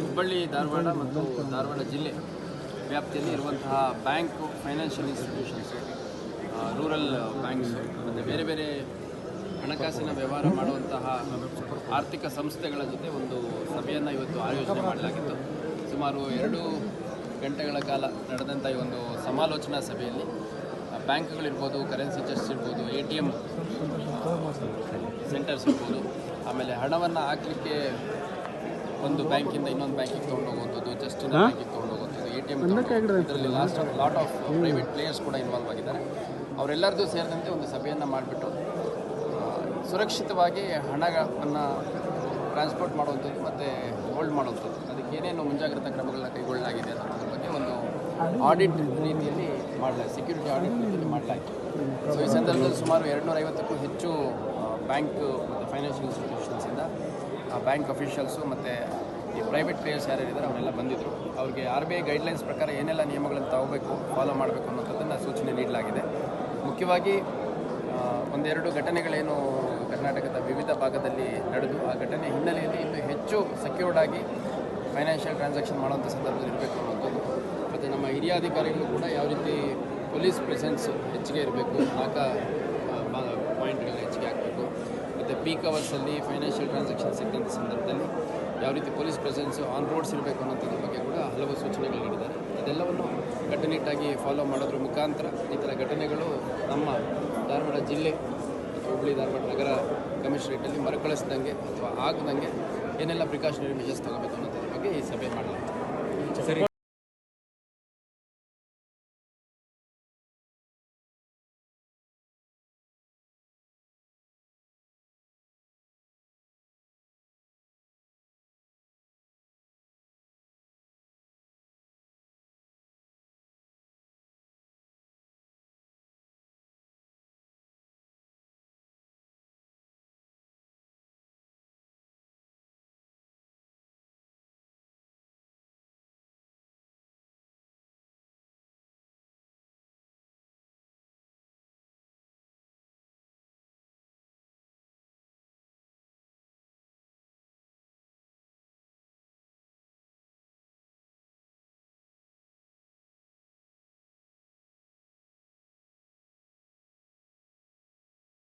ಹುಬ್ಬಳ್ಳಿ, ಧಾರವಾಡ ಮತ್ತು ಧಾರವಾಡ ಜಿಲ್ಲೆ ವ್ಯಾಪ್ತಿಯಲ್ಲಿ ಇರುವಂತಹ bank financial institutions rural banks ಮತ್ತು ಬೇರೆ ಬೇರೆ ಹಣಕಾಸಿನ ವ್ಯವಹಾರ ಮಾಡುವಂತಹ ಆರ್ಥಿಕ ಸಂಸ್ಥೆಗಳ ಜೊತೆ ಒಂದು ಸಭೆಯನ್ನು ಇವತ್ತು ಆಯೋಜನೆ ಮಾಡಲಾಗಿತ್ತು. ಸುಮಾರು ಎರಡು ಗಂಟೆಗಳ ಕಾಲ ನಡೆದಂಥ ಈ ಒಂದು ಸಮಾಲೋಚನಾ ಸಭೆಯಲ್ಲಿ ಬ್ಯಾಂಕ್ಗಳಿರ್ಬೋದು ಕರೆನ್ಸಿ ಚೆಸ್ಟ್ ಇರ್ಬೋದು ಎ ಟಿ ಎಂ ಸೆಂಟರ್ಸ್ ಇರ್ಬೋದು. ಆಮೇಲೆ ಹಣವನ್ನು ಹಾಕಲಿಕ್ಕೆ ಒಂದು ಬ್ಯಾಂಕಿಂದ ಇನ್ನೊಂದು ಬ್ಯಾಂಕಿಗೆ ತೊಗೊಂಡು ಜಸ್ಟ್ ಇನ್ನೊಂದು ಬ್ಯಾಂಕಿಗೆ ತೊಗೊಂಡೋಗುವಂಥದ್ದು ಎ ಟಿ ಎಂ ಇದರಲ್ಲಿ last lot of private players ಕೂಡ ಇನ್ವಾಲ್ವ್ ಆಗಿದ್ದಾರೆ. ಅವರೆಲ್ಲರದ್ದು ಸೇರಿದಂತೆ ಒಂದು ಸಭೆಯನ್ನು ಮಾಡಿಬಿಟ್ಟು ಸುರಕ್ಷಿತವಾಗಿ ಹಣವನ್ನು ಟ್ರಾನ್ಸ್ಪೋರ್ಟ್ ಮಾಡುವಂಥದ್ದು ಮತ್ತು ಹೋಲ್ಡ್ ಮಾಡುವಂಥದ್ದು. ಅದಕ್ಕೆ ಏನೇನು ಮುಂಜಾಗ್ರತಾ ಕ್ರಮಗಳನ್ನ ಕೈಗೊಳ್ಳಲಾಗಿದೆ ಅನ್ನೋದ್ರ ಬಗ್ಗೆ ಒಂದು ಆಡಿಟ್ ರೀತಿಯಲ್ಲಿ ಮಾಡಲಾಗಿದೆ ಸೆಕ್ಯೂರಿಟಿ ಆಡಿಟ್ ಮಾಡಲಾಗಿದೆ ಸೊ ಈ ಸಂದರ್ಭದಲ್ಲಿ ಸುಮಾರು ಎರಡುನೂರ ಐವತ್ತಕ್ಕೂ ಹೆಚ್ಚು ಬ್ಯಾಂಕ್ ಮತ್ತು ಫೈನಾನ್ಷಿಯಲ್ ಇನ್ಸ್ಟಿಟ್ಯೂಷನ್ಸಿಂದ ಬ್ಯಾಂಕ್ ಅಫಿಷಿಯಲ್ಸು ಮತ್ತು ಈ ಪ್ರೈವೇಟ್ ಪ್ಲೇಯರ್ಸ್ ಯಾರ್ಯಾರಿದ್ದಾರೆ ಅವರೆಲ್ಲ ಬಂದಿದ್ದರು ಅವ್ರಿಗೆ ಆರ್ ಬಿ ಐ ಗೈಡ್ಲೈನ್ಸ್ ಪ್ರಕಾರ ಏನೆಲ್ಲ ನಿಯಮಗಳನ್ನು ತಗೋಬೇಕು ಫಾಲೋ ಮಾಡಬೇಕು ಅನ್ನೋಂಥದ್ದನ್ನು ಸೂಚನೆ ನೀಡಲಾಗಿದೆ. ಮುಖ್ಯವಾಗಿ ಒಂದೆರಡು ಘಟನೆಗಳೇನು ಕರ್ನಾಟಕದ ವಿವಿಧ ಭಾಗದಲ್ಲಿ ನಡೆದು, ಆ ಘಟನೆ ಹಿನ್ನೆಲೆಯಲ್ಲಿ ಇನ್ನೂ ಹೆಚ್ಚು ಸೆಕ್ಯೂರ್ಡ್ ಆಗಿ ಫೈನಾನ್ಷಿಯಲ್ ಟ್ರಾನ್ಸಾಕ್ಷನ್ ಮಾಡುವಂಥ ಸಂದರ್ಭದಲ್ಲಿ ಇರಬೇಕು ಅನ್ನೋಂಥದ್ದು ಮತ್ತು ನಮ್ಮ ಹಿರಿಯ ಅಧಿಕಾರಿಗಳು ಕೂಡ ಯಾವ ರೀತಿ ಪೊಲೀಸ್ ಪ್ರೆಸೆನ್ಸ್ ಹೆಚ್ಚಿಗೆ ಇರಬೇಕು, ಆಗ ಪಾಯಿಂಟ್ಗಳನ್ನ ಹೆಚ್ಚಿಗೆ ಹಾಕಬೇಕು. ಮತ್ತು ಪೀಕ್ ಅವರ್ಸಲ್ಲಿ ಫೈನಾನ್ಷಿಯಲ್ ಟ್ರಾನ್ಸಾಕ್ಷನ್ ಸಿಕ್ಕಂಥ ಸಂದರ್ಭದಲ್ಲಿ ಯಾವ ರೀತಿ ಪೊಲೀಸ್ ಪ್ರೆಸೆನ್ಸ್ ಆನ್ ರೋಡ್ಸ್ ಇರಬೇಕು ಅನ್ನೋಂಥದ್ರ ಬಗ್ಗೆ ಕೂಡ ಹಲವು ಸೂಚನೆಗಳು ನೀಡಿದ್ದಾರೆ. ಅದೆಲ್ಲವನ್ನು ಕಟ್ಟುನಿಟ್ಟಾಗಿ ಫಾಲೋ ಮಾಡೋದ್ರ ಮುಖಾಂತರ ಈ ಥರ ಘಟನೆಗಳು ನಮ್ಮ ಧಾರವಾಡ ಜಿಲ್ಲೆ ಹುಬ್ಬಳ್ಳಿ ಧಾರವಾಡ ನಗರ ಕಮಿಷನರೇಟಲ್ಲಿ ಮರುಕಳಿಸ್ದಂಗೆ ಅಥವಾ ಆಗದಂಗೆ ಏನೆಲ್ಲ ಪ್ರಿಕಾಷನರಿ ಮೆಷರ್ಸ್ ತಗೋಬೇಕು ಅನ್ನೋದ್ರ ಬಗ್ಗೆ ಈ ಸಭೆ ಮಾಡಲಾಗ್ತದೆ